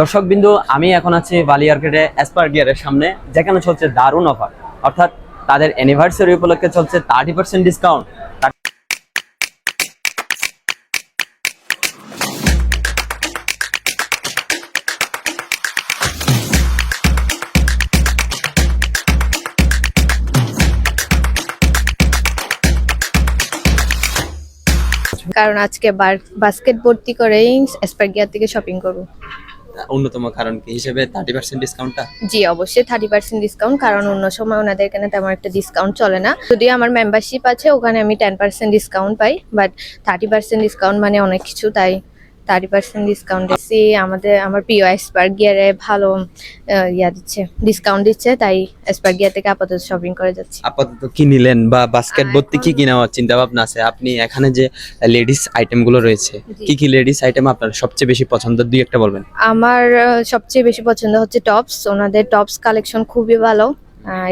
দর্শক বিন্দু আমি এখন আছি বালিয়ারকেটে এসপার গিয়ারের সামনে, যেখানে চলছে দারুণ অফার। অর্থাৎ তাদের অ্যানিভার্সারি উপলক্ষে চলছে থার্টি পার্সেন্ট ডিসকাউন্ট কারণ আজকে বাস্কেট ভর্তি করেই এসপার্গিয়া থেকে শপিং করব। অন্যতম কারণ কি হিসেবে থার্টি পার্সেন্ট ডিসকাউন্টটা জি, অবশ্যই থার্টি পার্সেন্ট ডিসকাউন্ট কারণ অন্য সময় ওনাদের এখানে তেমন একটা ডিসকাউন্ট চলে না। যদি আমার মেম্বারশিপ আছে, ওখানে আমি টেন পার্সেন্ট ডিসকাউন্ট পাই বাট থার্টি পার্সেন্ট ডিসকাউন্ট মানে অনেক কিছু, তাই থার্টি পার্সেন্ট ডিসকাউন্ট দিচ্ছি। আমাদের আমার প্রিয় এসপার্গিয়ারে ভালো আহ, ইয়া দিচ্ছে ডিসকাউন্ট দিচ্ছে তাই এসপার্গিয়া থেকে আপাতত শপিং করে যাচ্ছি। আপাতত কি নিলেন? বা বাস্কেট ভর্তি কি কি নেওয়ার চিন্তা ভাবনা আছে? আপনি এখানে যে লেডিস আইটেমগুলো রয়েছে। কি কি লেডিস আইটেম আপনার সবচেয়ে বেশি পছন্দের দুই একটা বলবেন। আমার সবচেয়ে বেশি পছন্দ হচ্ছে টপস ওনাদের টপস কালেকশন খুবই ভালো।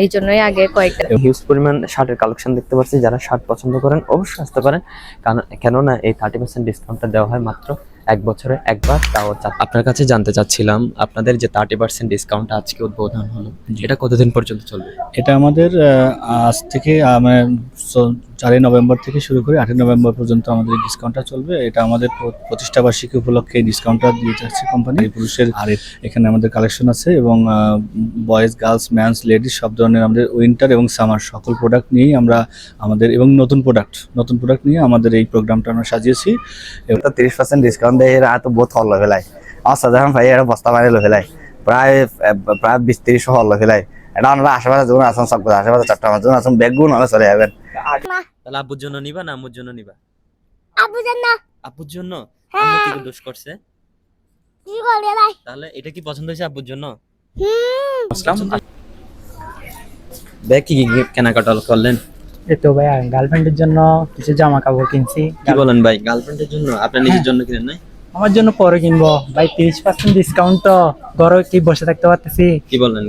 এই জন্যই আগে কয়েকটা। হিউজ পরিমাণ শার্টের কালেকশন দেখতে পাচ্ছি। যারা শার্ট পছন্দ করেন অবশ্যই আসতে পারেন। কারণ কেননা এই থার্টি পার্সেন্ট ডিসকাউন্টটা দেওয়া হয় মাত্র এক বছরে একবার তাও চা- আপনার কাছে জানতে চাচ্ছিলাম আপনাদের যে থার্টি পার্সেন্ট ডিসকাউন্ট আজকে উদ্বোধন হলো এটা কতদিন পর্যন্ত চলবে? এটা আমাদের আজ থেকে আমার চারই নভেম্বর থেকে শুরু করে আটই নভেম্বর পর্যন্ত আমাদের এই ডিসকাউন্টটা চলবে। এটা আমাদের প্র- প্রতিষ্ঠা বার্ষিকী উপলক্ষে এই ডিসকাউন্টটা দিয়ে যাচ্ছে কোম্পানি পুরুষের আর এখানে আমাদের কালেকশন আছে এবং বয়েজ গার্লস ম্যানস লেডিস সব ধরনের আমাদের উইন্টার এবং সামার সকল প্রোডাক্ট নিয়েই আমরা আমাদের এবং নতুন প্রোডাক্ট নতুন প্রোডাক্ট নিয়ে আমাদের এই প্রোগ্রামটা আমরা সাজিয়েছি। তো তিরিশ পার্সেন্ট ডিসকাউন্ট দেয় এরা তো বহুত হল ফেলাই আমার সাধারণ ভাই এরা বস্তা লো ফেলাই প্রায় প্রায় বিশ তিরিশ হল ফেলাই এটা আমরা আশেপাশে যখন আসুন সব কথা আশেপাশে চট্টগ্রাম যখন আসুন বেগুন হলে চলে যাবেন। তাহলে আব্বুর জন্য নিবা না আম্মুর জন্য নিবা? আবু জন্য। আব্বুর জন্য? হ্যাঁ। আম্মু কি দোষ করছে? কি করে ভাই? তাহলে এটা কি পছন্দ হয়েছে আব্বুর জন্য? হুম। ব্যাগ কি কি কেনাকাটা করলেন? এই তো ভাইয়া গার্লফ্রেন্ডের জন্য কিছু জামা কাপড় কিনছি। কি বলেন ভাই গার্লফ্রেন্ডের জন্য? আপনার নিজের জন্য কিনেন নাই? আমার জন্য পরে কিনবো। ভাই তিরিশ পার্সেন্ট ডিসকাউন্ট তো। ঘরে কি বসে থাকতে পারতেছি? কি বললেন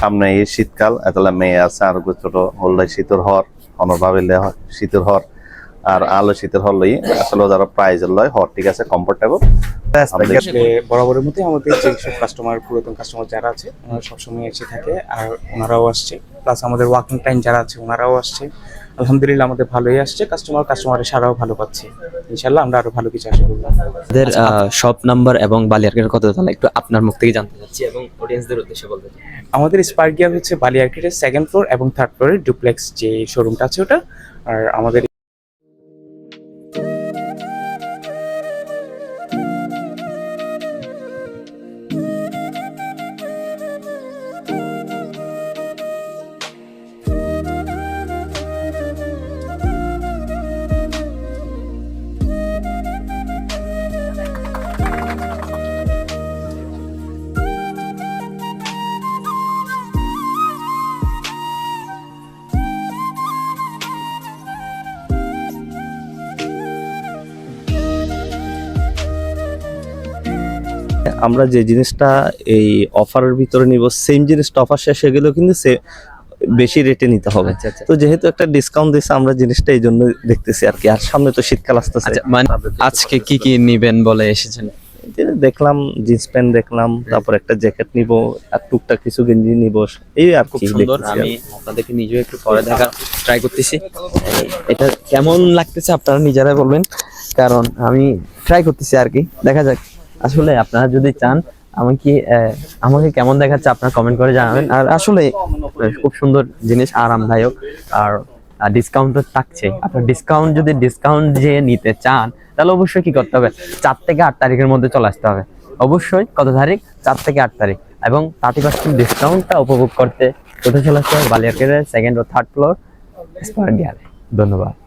সামনে এই শীতকাল, এতলা মেয়ে আছে, আর ছোট হল্লাই শীতর হর অনর ভাবিলে শীতর হর। আর আলো শীতের হর লই আসলে যারা প্রাইজ লয় হর ঠিক আছে কমফোর্টেবল বরাবরের মধ্যে আমাদের যে সব কাস্টমার পুরাতন কাস্টমার যারা আছে ওনারা সবসময় এসে থাকে আর ওনারাও আসছে। প্লাস আমাদের ওয়ার্কিং টাইম যারা আছে ওনারাও আসছে। আলহামদুলিল্লাহ আমাদের ভালোই আসছে। কাস্টমার কাস্টমারের সারাও ভালো পাচ্ছে। ইনশাল্লাহ আমরা আরও ভালো কিছু আশা করব। আমাদের শপ নাম্বার এবং বালিয়ারকের কত তাহলে একটু আপনার মুখ থেকে জানতে চাচ্ছি এবং অডিয়েন্সদের উদ্দেশ্যে বলতে চাই। আমাদের স্পার্কিয়া হচ্ছে বালিয়ার্কেটের সেকেন্ড ফ্লোর এবং থার্ড ফ্লোরের ডুপ্লেক্স যে শোরুমটা আছে ওটা। আর আমাদের আমরা যে জিনিসটা এই অফারের ভিতরে নিব সেম জিনিসটা অফার শেষে গেলেও কিন্তু সে বেশি রেটে নিতে হবে। আচ্ছা আচ্ছা। তো যেহেতু একটা ডিসকাউন্ট দিচ্ছে আমরা জিনিসটা এই জন্য দেখতেছি আর কি। আর সামনে তো শীতকাল আসতেছে। আচ্ছা মানে আজকে কি কি নিবেন বলে এসেছেন? দেখলাম জিন্স প্যান্ট দেখলাম তারপর একটা জ্যাকেট নিব আর টুকটাক কিছু গেঞ্জি নিব এই আর খুব সুন্দর। আমি আপনাদেরকে নিজেও একটু পরে দেখার ট্রাই করতেছি। এটা কেমন লাগতেছে আপনারা নিজেরাই বলবেন কারণ আমি ট্রাই করতেছি আর কি। দেখা যাক। আসলে আপনারা যদি চান আমি কি আহ, আমাকে কেমন দেখাচ্ছে আপনারা কমেন্ট করে জানাবেন। আর আসলে খুব সুন্দর জিনিস আরামদায়ক। আর ডিসকাউন্ট তো থাকছে আপনার ডিসকাউন্ট যদি ডিসকাউন্ট যে নিতে চান তাহলে অবশ্যই কি করতে হবে? চার থেকে আট তারিখের মধ্যে চলে আসতে হবে। অবশ্যই কত তারিখ? চার থেকে আট তারিখ। এবং থার্টি পার্সেন্ট ডিসকাউন্টটা উপভোগ করতে কোথায় চলে আসতে হবে? বালিয়ারকের সেকেন্ড ও থার্ড ফ্লোর ধন্যবাদ।